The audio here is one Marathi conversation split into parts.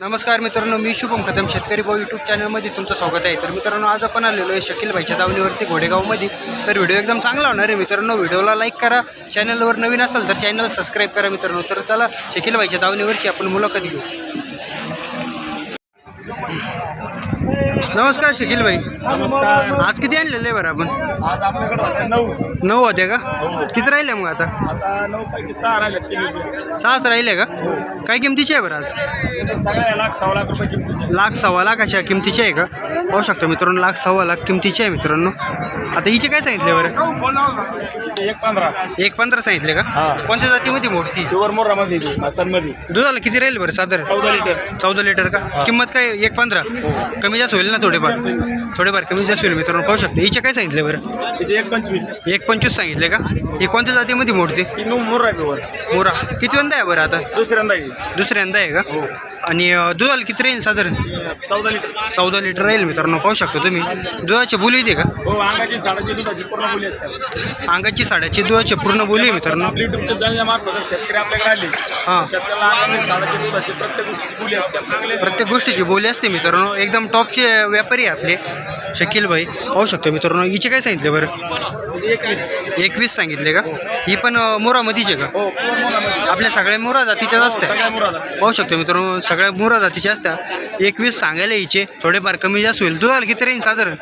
नमस्कार मित्रांनो मी शुभम कदम शेतकरी भाऊ यूट्यूब चॅनलमध्ये तुमचं स्वागत आहे. तर मित्रांनो आज आपण आलेलो आहे शकील भाईच्या दावणीवरती घोडेगावमध्ये. तर व्हिडिओ एकदम चांगला होणार आहे मित्रांनो. व्हिडिओला लाईक करा चॅनलवर नवीन असाल तर चॅनल सबस्क्राईब करा मित्रांनो. तर चला शकील भाईच्या दावणीवरची आपण मुलाखत घेऊ. नमस्कार शकील भाई नमस्कार आज किती आणलेलं बरं आपण? आज आपल्याकडे होते नऊ. नऊ होते का? किती राहिले मग आता? आता नऊ पैकी सहा राहिले सहाच राहिले का? काय किमतीचे आहे बरं आज? सगळ्या लाख सव्वा लाख रुपये किमतीचे लाख सव्वा लाखाच्या किमतीचे आहे का? पाहू शकतो मित्रांनो लाख सव्वा लाख किमतीचे आहे मित्रांनो. आता हिचे काय सांगितले बरं? एक पंधरा. एक पंधरा सांगितले का? हा. कोणत्या जातीमध्ये मोडती प्युअर मोरामध्ये मध्ये दुधाला किती राहील बरं साधारण? चौदा लिटर. चौदा लिटर का? किंमत काय एक पंधरा. कमी जास्त होईल ना थोडेफार. थोडेफार कमी जास्त होईल मित्रांनो पाहू शकतो. हिचे काय सांगितले बरं? तिचे एक पंचवीस. एक पंचवीस सांगितले का? ही कोणत्या जातीमध्ये मोडते? ती मोर किती वंदा आहे बरं आता? दुसऱ्यांदा. दुसऱ्यांदा आहे का? हो. आणि अं, दुधाला किती राहील साधारण? चौदा लिटर. चौदा लिटर राहील मित्रांनो पाहू शकतो तुम्ही. दुधाची बोली येते का? हो अंगाची साडाची दुधाची पूर्ण असतात. अंगाची साड्याची दुधाची पूर्ण बोली आहे मित्रांनो. युट्यूबच्या शेतकरी आपल्याकडे आले. हां. शेतकऱ्याला अंगाची साडाची दुधाची प्रत्येक गोष्टीची प्रत्येक गोष्टीची बोली असते मित्रांनो. एकदम टॉपचे व्यापारी आहे आपले. शकील भाई पाहू शकतो मित्रांनो. हिचे काय सांगितले बरं? एकवीस. एकवीस सांगितले का? ही पण आहे का? हो. आपल्या सगळ्या मोरा जातीच्याच हो, असत्या मोराला पाहू शकतो मित्रांनो सगळ्या मोरा जातीच्या असत्या. एकवीस सांगायला हिचे. थोडेफार कमी जास्त होईल. दुधाला किती राहील साधारण?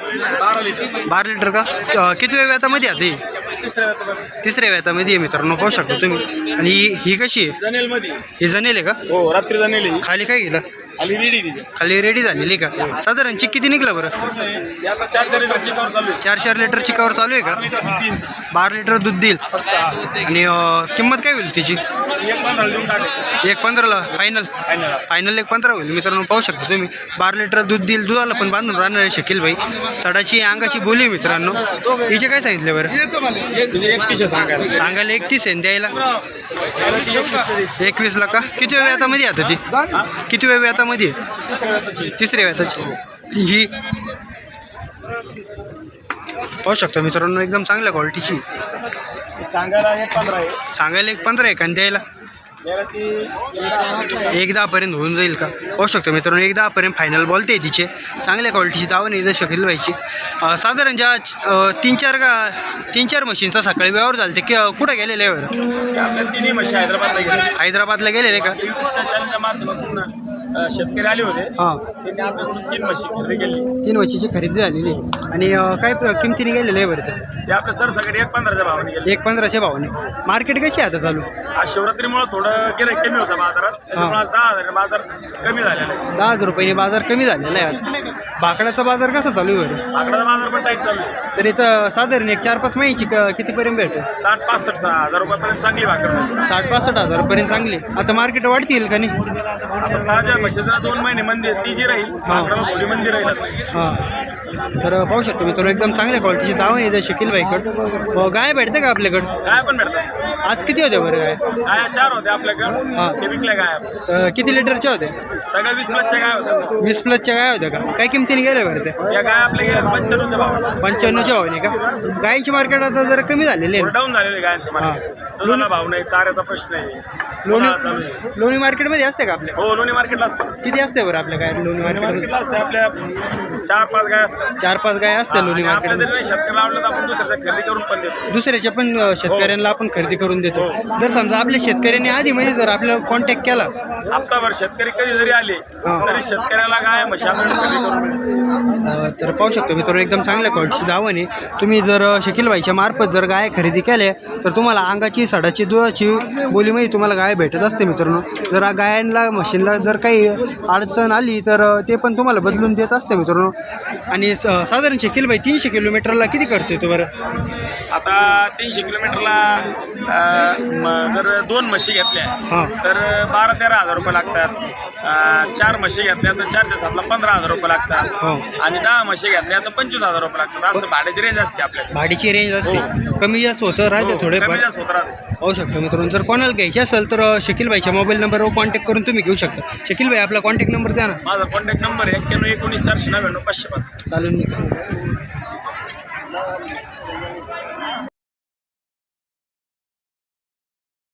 बारा लिटर. का? किती वेळ व्यातामध्ये आता ही तिसऱ्या वेतनात. तिसऱ्या व्यातामध्ये आहे मित्रांनो. पाहू शकतो तुम्ही. आणि ही- ही कशी आहे? मध्ये ही जनेल आहे का? हो रात्री जनेल ही. खाली काय गेलं रेडी खाली रेडी झालेली का? साधारण चिक किती निघलं बरं? आता चार चार लिटर चिकावर चालू आहे. चार चार लिटर चिकावर चालू आहे का? लिटर तीन बारा लिटर दूध देईल. फक्त. आणि अं, किंमत काय होईल तिची? एक टाकायचं पंधराला? फायनल फायनल फायनल एक पंधरा होईल. मित्रांनो पाहू शकता तुम्ही. बारा लिटर दूध देईल दुधाला पण बांधून राहणार आहे शकील भाई. सडाची अंगाची बोली आहे मित्रांनो. हिचे काय सांगितले बरं? तुझे एकतीसशे सांगायला. सांगायला एकतीस आहे आणि द्यायला? एकतीस तरी. एकवीसला का? किती वेळ व्यातामध्ये आता ती? किती वेळ व्यातामध्ये वेताची. तिसऱ्या व्याताची ही पाहू शकता मित्रांनो एकदम चांगल्या क्वालिटीची सांगायला एक पंधरा आहे. सांगायला एक पंधरा आहे का आणि द्यायला एक दहापर्यंत होऊन जाईल का? पाहू शकतो मित्रांनो एक दहापर्यंत फायनल बोलते तिचे. चांगल्या क्वालिटीची दावा नाही शकेल व्हायची साधारण ज्या तीन चार का तीन चार मशीनचा सकाळी व्यवहार झाला ते कि- कुठं गेलेले हैदराबादला गेले हैदराबादला गेलेले का? शेतकरी आले होते हां. तीन म्हशी खरेदी केली तीन वर्षाची खरेदी झालेली. आणि काय किमतीने गेलेले आहे बरं ते? आपल्या सर सगळे एक पंधराच्या भावाने गेले. एक पंधराशे भावाने. मार्केट कशी आता चालू? आज शिवरात्रीमुळे थोडं कमी होतं बाजारात. त्याच्यामुळे आज दहा हजार बाजार कमी झालेला आहे दहा हजार रुपयाने बाजार कमी झालेला आहे आज भाकड्याचा बाजार कसा चालू आहे? बरं आकडाचा बाजार पण टाईट चालू आहे. तर इथं साधारण एक चार पाच महिन्याची क- कितीपर्यंत भेटेल साठ पासष्ट सहा हजार रुपयापर्यंत चांगली भाकर मिळते. साठ पासष्ट हजारपर्यंत चांगली. आता मार्केट वाढतील का नाही? आता माझ्या म्हशीचा दोन महिने मंदी आहे, ती जी राहील थोडी मंदी राहील आता. हां. तर पाहू शकतो मी तुला एकदम चांगल्या क्वालिटीची दावा आहे शकील बाईकड गाय भेटते का आपल्याकडं? काय पण भेटतात आज किती होते बरं गाय? गाया चार होत्या हा. ते अं, किती लिटरच्या होत्या सगळ्या वीस प्लसच्या गाय होत्या वीस प्लसच्या गाय होत्या का? काय किमतीने गेल्या बरं त्या या गाय आपल्या गेल्या पंच्याण्णवच्या भावात. पंच्याण्णवच्या भावाने का? गायची मार्केट आता जरा कमी झालेली आहे. डाऊन झालेले गायांचं मार्केट दुधाला भाव नाही चाऱ्याचा प्रश्न आहे. लोणी उन्हाळा चालू आहे. लोणी मार्केटमध्ये असते का आपल्या? हो लोणी मार्केटला असतं. किती असते बरं आपल्या गाय लोणी मार्केटमध्ये मार्केटला असते आपल्या चार पाच गाय असतात. चार पाच गाय असते लोणी आणि आपल्या मार्केटमध्ये जरी नाही शेतकऱ्याला आवडलं तर आपण दुसऱ्याचा खरेदी करून पण देतो. दुसऱ्याच्या पण अं, शेतकऱ्यांना आपण खरेदी करून देतो. हो. जर समजा आपल्या शेतकऱ्यांनी आधी म्हणजे जर आपल्याला कॉन्टॅक्ट केला? हप्ताभर शेतकरी कधी जरी आले. तरी शेतकऱ्याला गाय म्हशी आपण खरेदी करून मिळते अ, तर पाहू शकतो मित्रांनो एकदम चांगल्या क्वालिटीची आहे. तुम्ही जर शकील भाईच्या मार्फत जर गाय खरेदी केल्या तर तुम्हाला अंगाची सडाची दुधाची बोलीमध्ये तुम्हाला गाय भेटत असते मित्रांनो. जर गायांना मशीनला जर काही अडचण आली तर ते पण तुम्हाला बदलून देत असते मित्रांनो. आणि स- साधारण शकील भाई तीनशे किलोमीटरला किती खर्च येतो बरं? आता तीनशे किलोमीटरला अं, म- जर दोन म्हशी घेतल्या हां. तर बारा तेरा हजार रुपये लागतात. चार म्हशी घेतल्या तर चार ते सातला पंधरा हजार रुपये लागतात. हो. आणि दहा म्हशी घेतल्या तर पंचवीस हजार रुपये लागतात. असं भाड्याची रेंज असते आपल्याकडे. भाडीची रेंज असते. कमी जास्त होतं राहते हो, थोडेफार कमी जास्त होत राहते. पाहू शकतो मित्रांनो. जर कोणाला घ्यायची असेल तर शकील भाईच्या मोबाईल नंबरवर कॉन्टॅक्ट करून तुम्ही घेऊ शकता. शकील भाई आपला कॉन्टॅक्ट नंबर द्या ना. माझा कॉन्टॅक्ट नंबर एक्क्याण्णव एकोणीस चारशे नव्याण्णव पाचशे पाच. चालून